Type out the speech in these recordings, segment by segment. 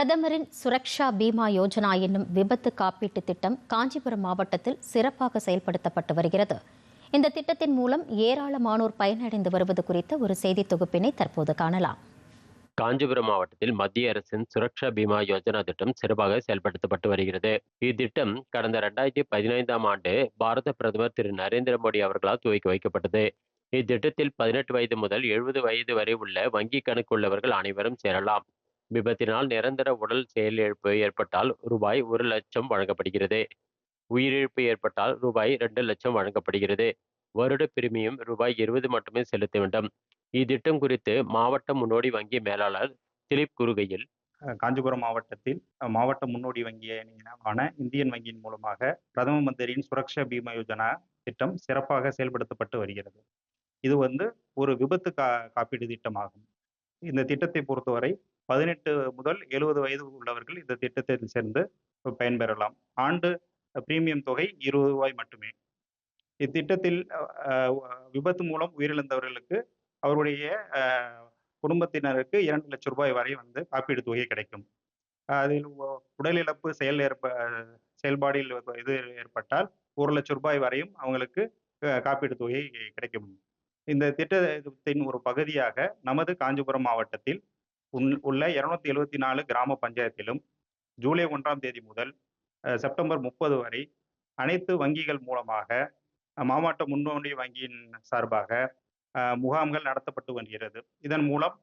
பிரதமரின் சுரக்ஷா பீமா யோஜனா என்னும் விபத்து காப்பீட்டு திட்டம் காஞ்சிபுரம் மாவட்டத்தில் சிறப்பாக செயல்படுத்தப்பட்டு வருகிறது. இந்த திட்டத்தின் மூலம் ஏராளமானோர் பயனடைந்து வருவது குறித்த ஒரு செய்தி தொகுப்பினை தற்போது காணலாம். காஞ்சிபுரம் மாவட்டத்தில் மத்திய அரசின் சுரக்ஷா பீமா யோஜனா திட்டம் சிறப்பாக செயல்படுத்தப்பட்டு வருகிறது. இத்திட்டம் கடந்த ரெண்டாயிரத்தி பதினைந்தாம் ஆண்டு பாரத பிரதமர் திரு நரேந்திர மோடி அவர்களால் துவக்கி வைக்கப்பட்டது. இத்திட்டத்தில் பதினெட்டு வயது முதல் எழுபது வயது வரை உள்ள வங்கி கணக்கு உள்ளவர்கள் அனைவரும் சேரலாம். விபத்தினால் நிரந்தர உடல் செயலிழப்பு ஏற்பட்டால் ரூபாய் ஒரு லட்சம் வழங்கப்படுகிறது. உயிரிழப்பு ஏற்பட்டால் ரூபாய் ரெண்டு லட்சம் வழங்கப்படுகிறது. வருட பிரிமியம் ரூபாய் இருபது மட்டுமே செலுத்த வேண்டும். இத்திட்டம் குறித்து மாவட்ட முன்னோடி வங்கி மேலாளர் திலீப் குறுகையில் காஞ்சிபுரம் மாவட்டத்தில் மாவட்ட முன்னோடி வங்கியான இந்தியன் வங்கியின் மூலமாக பிரதம மந்திரியின் சுரக்ஷா பீமா யோஜனா திட்டம் சிறப்பாக செயல்படுத்தப்பட்டு வருகிறது. இது வந்து ஒரு விபத்து கா காப்பீடு திட்டமாகும். இந்த திட்டத்தை பொறுத்தவரை பதினெட்டு முதல் எழுபது வயது உள்ளவர்கள் இந்த திட்டத்தில் சேர்ந்து பயன்பெறலாம். ஆண்டு பிரீமியம் தொகை இருபது ரூபாய் மட்டுமே. இத்திட்டத்தில் விபத்து மூலம் உயிரிழந்தவர்களுக்கு அவருடைய குடும்பத்தினருக்கு இரண்டு லட்சம் ரூபாய் வரை வந்து காப்பீடு தொகை கிடைக்கும். அதில் உடல் இழப்பு செயல் ஏற்ப செயல்பாடில் இது ஏற்பட்டால் ஒரு லட்சம் ரூபாய் வரையும் அவங்களுக்கு அஹ், காப்பீடு தொகை கிடைக்கும். இந்த திட்டத்தின் ஒரு பகுதியாக நமது காஞ்சிபுரம் மாவட்டத்தில் உள்ள இருநூத்தி எழுபத்தி நாலு கிராம பஞ்சாயத்திலும் ஜூலை ஒன்றாம் தேதி முதல் செப்டம்பர் முப்பது வரை அனைத்து வங்கிகள் மூலமாக மாவட்ட முன்னோடி வங்கியின் சார்பாக முகாம்கள் நடத்தப்பட்டு வருகிறது. இதன் மூலம்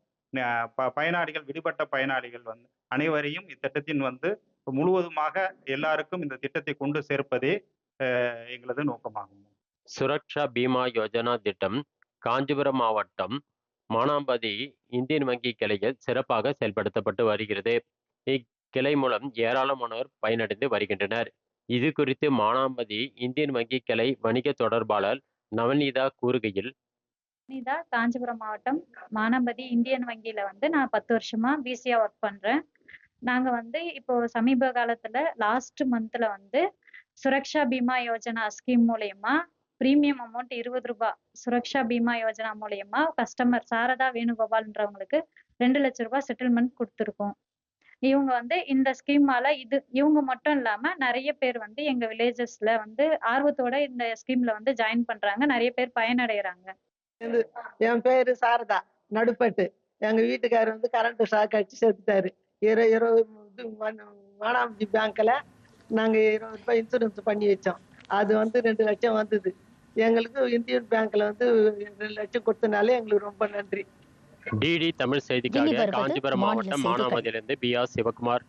ப- பயனாளிகள் விடுபட்ட பயனாளிகள் வந்து அனைவரையும் இத்திட்டத்தின் வந்து முழுவதுமாக எல்லாருக்கும் இந்த திட்டத்தை கொண்டு சேர்ப்பதே எங்களது நோக்கமாகும். சுரக்ஷா பீமா யோஜனா திட்டம் காஞ்சிபுரம் மாவட்டம் மானாம்பதி இந்தியன் வங்கி கிளையில் சிறப்பாக செயல்படுத்தப்பட்டு வருகிறது. இக்கிளை மூலம் ஏராளமானோர் பயனடைந்து வருகின்றனர். இது குறித்து மானாம்பதி இந்தியன் வங்கி கிளை வணிக தொடர்பாளர் நவநீதா கூறுகையில் நவநீதா காஞ்சிபுரம் மாவட்டம் மானாம்பதி இந்தியன் வங்கியில வந்து நான் பத்து வருஷமா பிசியா ஒர்க் பண்றேன். நாங்க வந்து இப்போ சமீப காலத்துல லாஸ்ட் மந்த்ல வந்து சுரக்ஷா பீமா யோஜனா ஸ்கீம் மூலயமா பிரீமியம் அமௌண்ட் இருபது ரூபாய் சுரக்ஷா பீமா யோஜனா மூலயமா கஸ்டமர் சாரதா வேணுகோபால்ன்றவங்களுக்கு ரெண்டு லட்ச ரூபாய் செட்டில்மெண்ட் கொடுத்துருக்கோம். இவங்க வந்து இந்த ஸ்கீமால இது இவங்க மட்டும் இல்லாம நிறைய பேர் வந்து எங்க வில்லேஜஸ்ல வந்து ஆர்வத்தோட இந்த ஸ்கீம்ல வந்து ஜாயின் பண்றாங்க. நிறைய பேர் பயனடைகிறாங்க என் பேரு சாரதா நடுப்பட்டு. எங்க வீட்டுக்காரர் வந்து கரண்ட் ஷாக் அடிச்சு செத்துட்டாரு. இரு இருபது இது மானாமதி பேங்க்ல நாங்க இருபது ரூபாய் இன்சூரன்ஸ் பண்ணி வச்சோம். அது வந்து ரெண்டு லட்சம் வந்தது. எங்களுக்கு இந்தியன் பேங்க்ல வந்து ரெண்டு லட்சம் கொடுத்தனால எங்களுக்கு ரொம்ப நன்றி டிடி தமிழ் செய்திக்காக காஞ்சிபுரம் மாவட்டம். மானாமதியிலிருந்து பி ஆர் சிவகுமார்